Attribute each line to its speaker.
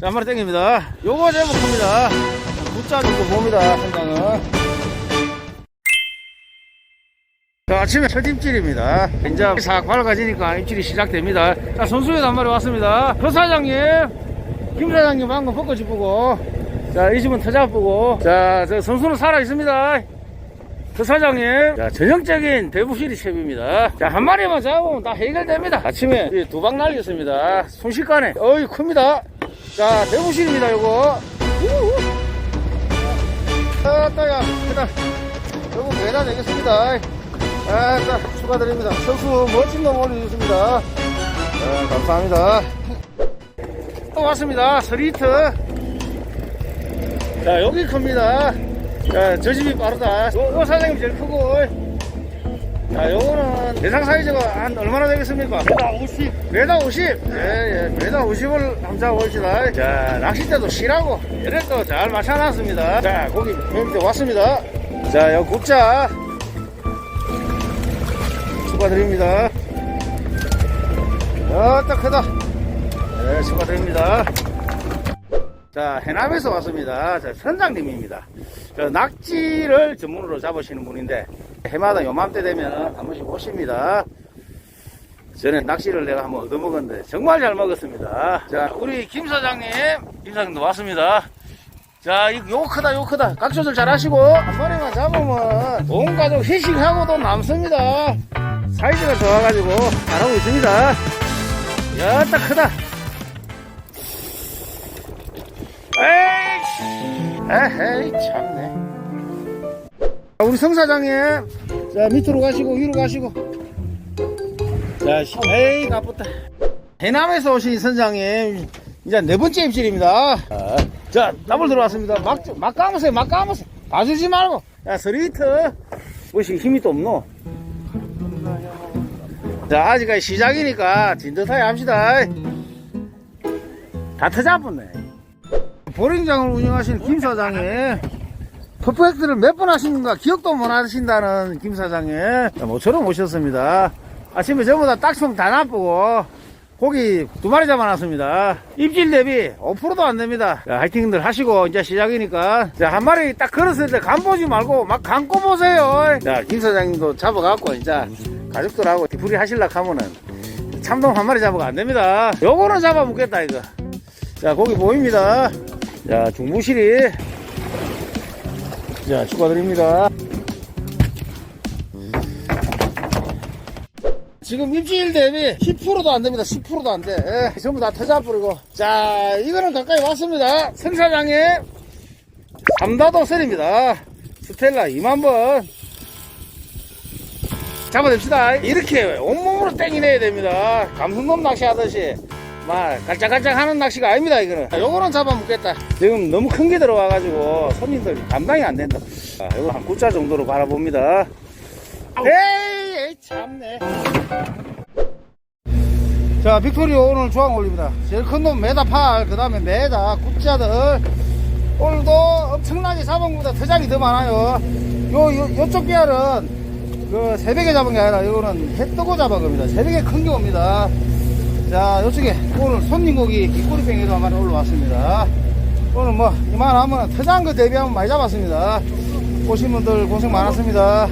Speaker 1: 자, 한 마리 땡깁니다. 요거 큽니다. 9자 정도 봅니다, 선장은. 자, 아침에 첫 입질입니다. 이제 싹 밝아지니까 입질이 시작됩니다. 자, 선수에도 한 마리 왔습니다. 그 사장님, 김 사장님 방금 벚꽃 이쁘고, 자, 이 집은 터자 이쁘고, 자, 저 선수는 살아있습니다. 그 사장님, 자, 전형적인 대부시리 첩입니다. 자, 한 마리만 잡으면 다 해결됩니다. 아침에 두 방 날렸습니다. 순식간에, 어이, 큽니다. 자, 대부실입니다, 요거. 우후. 아, 따야, 그다. 요거 매다 되겠습니다. 아, 자, 축하드립니다. 선수 멋진 놈 올려주셨습니다. 아, 감사합니다. 또 왔습니다. 스리트. 자, 여기 큽니다. 자, 저 집이 빠르다. 요, 요 사장님 제일 크고. 자, 요거는 대상 사이즈가 한 얼마나 되겠습니까?
Speaker 2: 나 50.
Speaker 1: 메다 50. 예, 예. 메다 50을 한번 잡아봅시다. 자, 낚싯대도 실하고, 이래도 잘 맞춰놨습니다. 자, 고기 밑에 왔습니다. 자, 요 굽자. 축하드립니다. 어, 딱 크다. 네, 축하드립니다. 자, 해남에서 왔습니다. 자, 선장님입니다. 저 낙지를 전문으로 잡으시는 분인데, 해마다 요맘때 되면 한 번씩 오십니다. 전에 낚시를 내가 한번 얻어먹었는데 정말 잘 먹었습니다. 자, 우리 김 사장님, 김 사장님도 왔습니다. 자, 요 크다, 요 크다. 각 조절 잘 하시고, 한 마리만 잡으면 온 가족 회식하고도 남습니다. 사이즈가 좋아가지고 잘하고 있습니다. 야, 딱 크다. 에이씨, 에헤이, 참네. 자, 우리 성 사장님, 자, 밑으로 가시고, 위로 가시고. 자, 시- 에이, 나쁘다. 해남에서 오신 선장님, 이제 네 번째 입질입니다. 자, 자, 더블 들어왔습니다. 막, 막 감으세요, 막 감으세요. 봐주지 말고. 야, 스리트. 무엇이 힘이 또 없노? 자, 아직까지 시작이니까 진듯하게 합시다. 다 터잡았네. 보링장을 운영하시는 김 사장님. 퍼펙트를 몇 번 하시는가 기억도 못 하신다는 김 사장님. 자, 모처럼 오셨습니다. 아침에 전부 다 딱총 다 나쁘고 고기 두 마리 잡아놨습니다. 입질 대비 5%도 안 됩니다. 자, 화이팅들 하시고 이제 시작이니까 자, 한 마리 딱 걸었을 때 간 보지 말고 막 감고 보세요. 자, 김 사장님도 잡아갖고 이제 가족들하고 뒤풀이 하실락 하면은 참돔 한 마리 잡아가 안 됩니다. 요거는 잡아 먹겠다 이거. 자, 고기 보입니다. 자, 중부실이 자, 축하드립니다. 지금 입질 대비 10%도 안 됩니다. 10%도 안 돼. 예, 전부 다 터져버리고. 자, 이거는 가까이 왔습니다. 생사장의 삼다도 셀입니다. 스텔라 2만번. 잡아냅시다. 이렇게 온몸으로 땡이 내야 됩니다. 감성돔 낚시 하듯이. 막 깔짝깔짝 하는 낚시가 아닙니다 이거는. 자, 요거는 잡아먹겠다. 지금 너무 큰 게 들어와가지고 손님들 감당이 안 된다. 자, 요거 한 9자 정도로 바라봅니다. 에이, 에이 참네. 자 빅토리오 오늘 조항 올립니다. 제일 큰 놈 메다 8, 그 다음에 메다 9자들. 오늘도 엄청나게 잡은 것보다 터장이 더 많아요. 요, 요, 요쪽 계열은 그 새벽에 잡은 게 아니라 이거는 해 뜨고 잡은 겁니다. 새벽에 큰 게 옵니다 자, 이쪽에 오늘 손님 고기 뒷꼬리팽이도 한 마리 올라왔습니다. 오늘 뭐, 이만하면 터장한 거 대비하면 많이 잡았습니다. 오신 분들 고생 많았습니다.